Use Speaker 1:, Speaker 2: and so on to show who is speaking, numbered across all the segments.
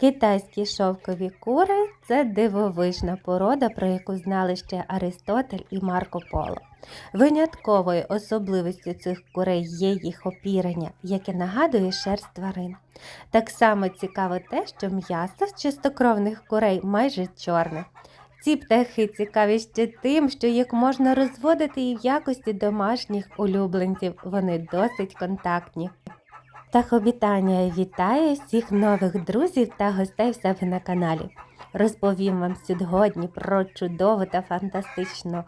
Speaker 1: Китайські шовкові кури це дивовижна порода, про яку знали ще Аристотель і Марко Поло. Винятковою особливістю цих курей є їх опірення, яке нагадує шерсть тварин. Так само цікаво те, що м'ясо з чистокровних курей майже чорне. Ці птахи цікаві ще тим, що їх можна розводити і в якості домашніх улюбленців. Вони досить контактні. Птахобітання вітає всіх нових друзів та гостей в себе на каналі. Розповім вам сьогодні про чудову та фантастичну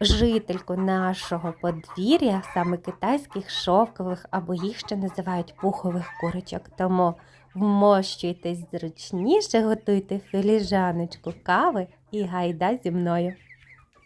Speaker 1: жительку нашого подвір'я, саме китайських шовкових, або їх ще називають пухових курочок. Тому вмощуйтесь зручніше, готуйте філіжаночку кави і гайда зі мною.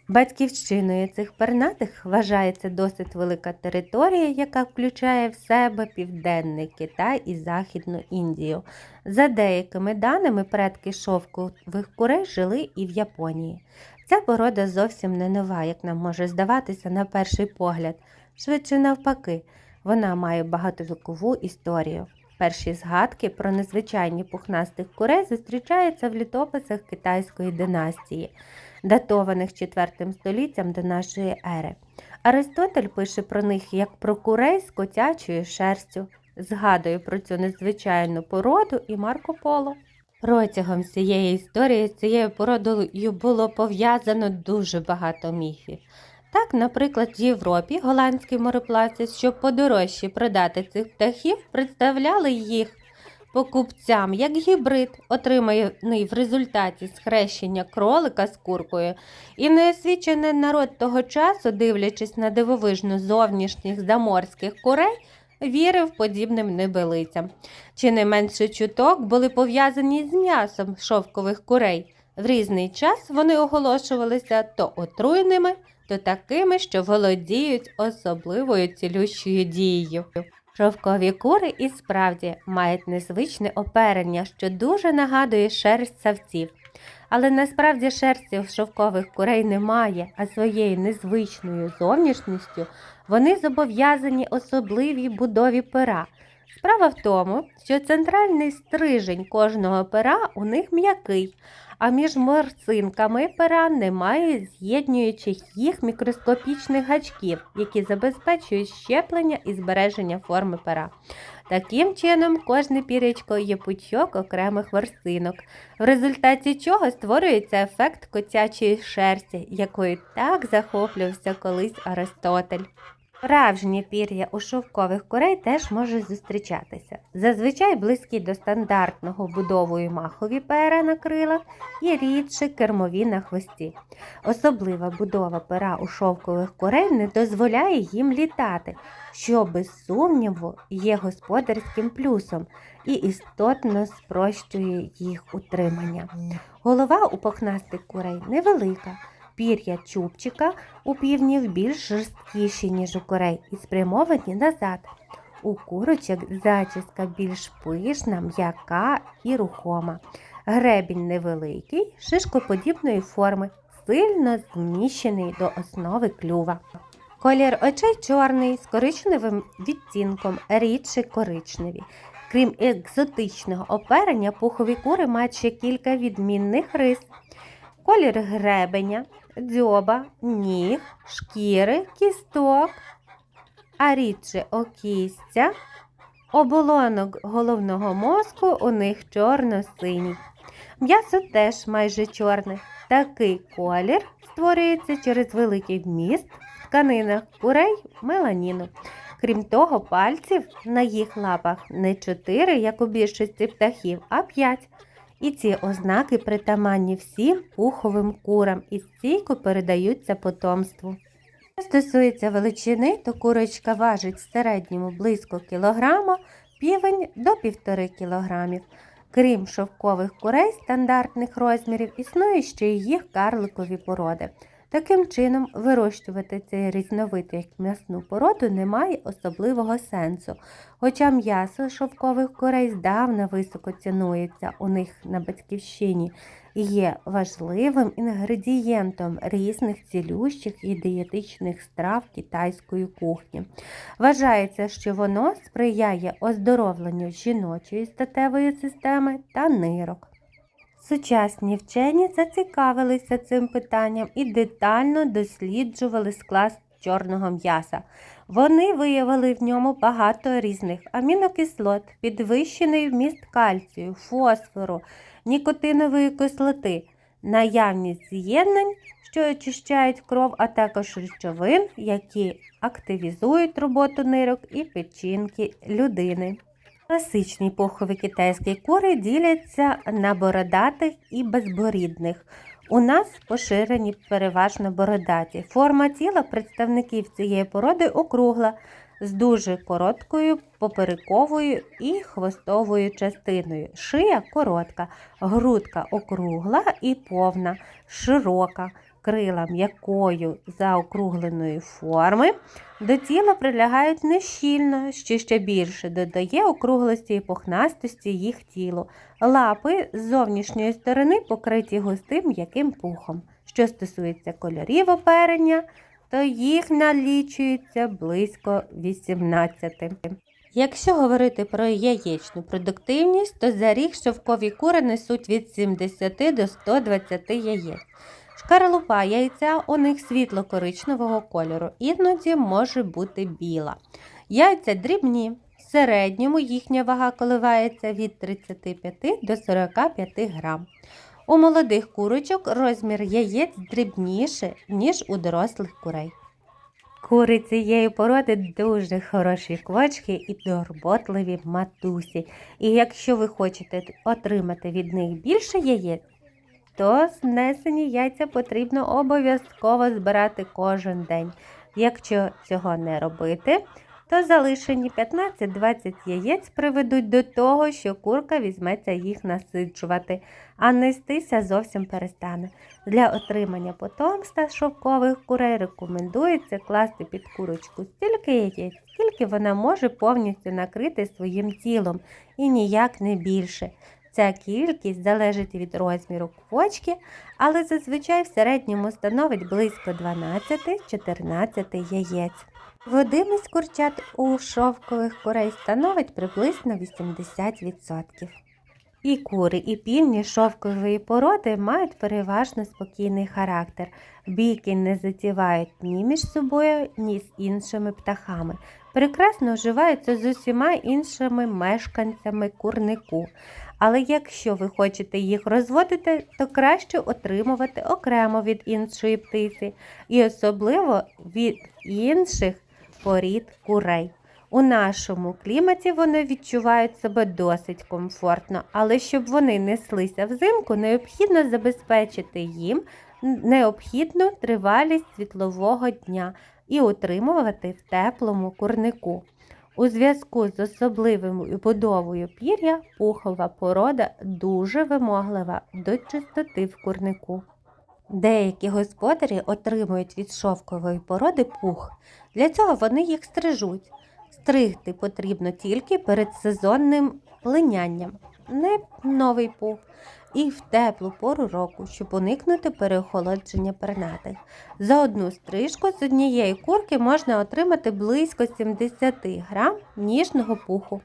Speaker 1: Батьківщиною цих пернатих вважається досить велика територія, яка включає в себе південний Китай і Західну Індію. За деякими даними, предки шовкових курей жили і в Японії. Ця порода зовсім не нова, як нам може здаватися на перший погляд. Швидше навпаки, вона має багатовікову історію. Перші згадки про незвичайні пухнастих курей зустрічаються в літописах китайської династії, датованих 4 століттям до нашої ери. Аристотель пише про них як про курей з котячою шерстю, згадує про цю незвичайну породу і Марко Поло. Протягом всієї історії з цією породою було пов'язано дуже багато міфів. Так, наприклад, в Європі голландські мореплавці, щоб подорожче продати цих птахів, представляли їх покупцям як гібрид, отриманий в результаті схрещення кролика з куркою, і неосвічений народ того часу, дивлячись на дивовижну зовнішніх заморських курей, вірив подібним небелицям. Чи не менше чуток були пов'язані з м'ясом шовкових курей. В різний час вони оголошувалися то отруйними, то такими, що володіють особливою цілющою дією. Шовкові кури і справді мають незвичне оперення, що дуже нагадує шерсть савців. Але насправді шерсті в шовкових курей немає, а своєю незвичною зовнішністю вони зобов'язані особливій будові пера. Справа в тому, що центральний стрижень кожного пера у них м'який, а між морцинками пера немає з'єднуючих їх мікроскопічних гачків, які забезпечують щеплення і збереження форми пера. Таким чином, кожне пірячко є пучок окремих ворсинок, в результаті чого створюється ефект котячої шерсті, якою так захоплювався колись Аристотель. Справжнє пір'я у шовкових курей теж може зустрічатися. Зазвичай близькі до стандартного будовою махові пера на крилах і рідше кермові на хвості. Особлива будова пера у шовкових курей не дозволяє їм літати, що без сумніву є господарським плюсом і істотно спрощує їх утримання. Голова у похнастих курей невелика. Пір'я чубчика у півнів більш жорсткіші, ніж у курей, і спрямовані назад. У курочок зачіска більш пишна, м'яка і рухома. Гребінь невеликий, шишкоподібної форми, сильно зміщений до основи клюва. Колір очей чорний з коричневим відтінком, рідше коричневі. Крім екзотичного оперення, пухові кури мають ще кілька відмінних рис. Колір гребеня, дзьоба, ніг, шкіри, кісток, а рідше окістя, оболонок головного мозку у них чорно-синій. М'ясо теж майже чорне. Такий колір створюється через великий вміст в тканинах курей меланіну. Крім того, пальців на їх лапах не чотири, як у більшості птахів, а п'ять. І ці ознаки притаманні всім пуховим курам і стійко передаються потомству. Що стосується величини, то курочка важить в середньому близько кілограма, півень до півтори кілограмів. Крім шовкових курей стандартних розмірів, існує ще й їх карликові породи. Таким чином, вирощувати цей різновид як м'ясну породу немає особливого сенсу, хоча м'ясо шовкових курей здавна високо цінується у них на батьківщині і є важливим інгредієнтом різних цілющих і дієтичних страв китайської кухні. Вважається, що воно сприяє оздоровленню жіночої статевої системи та нирок. Сучасні вчені зацікавилися цим питанням і детально досліджували склад чорного м'яса. Вони виявили в ньому багато різних амінокислот, підвищений вміст кальцію, фосфору, нікотинової кислоти, наявність з'єднань, що очищають кров, а також речовин, які активізують роботу нирок і печінки людини. Класичні пухові китайські кури діляться на бородатих і безборідних. У нас поширені переважно бородаті. Форма тіла представників цієї породи округла з дуже короткою поперековою і хвостовою частиною. Шия коротка, грудка округла і повна, широка, крила м'якою заокругленої форми. До тіла прилягають нещільно, що ще більше додає округлості і пухнастості їх тілу. Лапи з зовнішньої сторони покриті густим м'яким пухом. Що стосується кольорів оперення, то їх налічується близько 18. Якщо говорити про яєчну продуктивність, то за рік шовкові кури несуть від 70 до 120 яєць. Шкаралупа яйця у них світло-коричневого кольору, іноді може бути біла. Яйця дрібні. В середньому їхня вага коливається від 35 до 45 грам. У молодих курочок розмір яєць дрібніше, ніж у дорослих курей. Кури цієї породи дуже хороші квочки і турботливі матусі. І якщо ви хочете отримати від них більше яєць, то знесені яйця потрібно обов'язково збирати кожен день. Якщо цього не робити, то залишені 15-20 яєць приведуть до того, що курка візьметься їх насиджувати, а нестися зовсім перестане. Для отримання потомства шовкових курей рекомендується класти під курочку стільки яєць, скільки вона може повністю накрити своїм тілом і ніяк не більше. Ця кількість залежить від розміру квочки, але зазвичай в середньому становить близько 12-14 яєць. Водимість курчат у шовкових курей становить приблизно 80%. І кури, і півні шовкової породи мають переважно спокійний характер. Бійки не затівають ні між собою, ні з іншими птахами. Прекрасно вживаються з усіма іншими мешканцями курнику. Але якщо ви хочете їх розводити, то краще отримувати окремо від іншої птиці і особливо від інших порід курей. У нашому кліматі вони відчувають себе досить комфортно, але щоб вони неслися взимку, необхідно забезпечити їм необхідну тривалість світлового дня і утримувати в теплому курнику. У зв'язку з особливою будовою пір'я пухова порода дуже вимоглива до чистоти в курнику. Деякі господарі отримують від шовкової породи пух. Для цього вони їх стрижуть. Стригти потрібно тільки перед сезонним линянням, не новий пух, і в теплу пору року, щоб уникнути переохолодження пернатих. За одну стрижку з однієї курки можна отримати близько 70 грам ніжного пуху.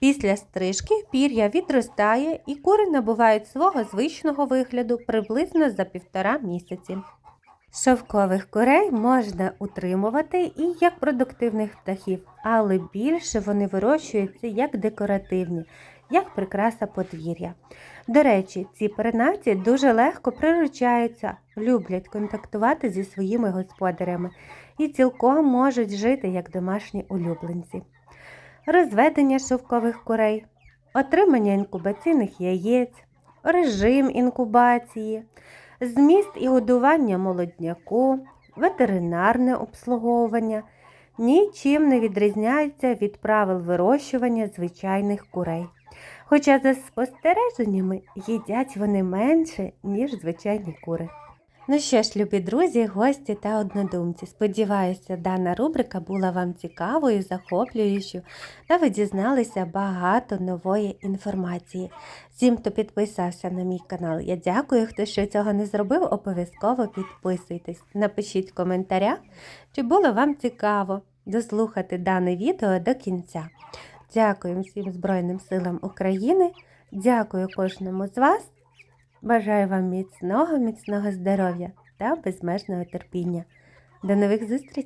Speaker 1: Після стрижки пір'я відростає і кури набувають свого звичного вигляду приблизно за півтора місяці. Шовкових курей можна утримувати і як продуктивних птахів, але більше вони вирощуються як декоративні, як прикраса подвір'я. До речі, ці пернаті дуже легко приручаються, люблять контактувати зі своїми господарями і цілком можуть жити як домашні улюбленці. Розведення шовкових курей, отримання інкубаційних яєць, режим інкубації, зміст і годування молодняку, ветеринарне обслуговування нічим не відрізняються від правил вирощування звичайних курей. Хоча за спостереженнями їдять вони менше, ніж звичайні кури. Ну що ж, любі друзі, гості та однодумці. Сподіваюся, дана рубрика була вам цікавою, захоплюючою, та ви дізналися багато нової інформації. Всім, хто підписався на мій канал, я дякую. Хто ще цього не зробив, обов'язково підписуйтесь. Напишіть в коментарях, чи було вам цікаво дослухати дане відео до кінця. Дякую всім Збройним силам України. Дякую кожному з вас. Бажаю вам міцного, міцного здоров'я та безмежного терпіння. До нових зустрічей!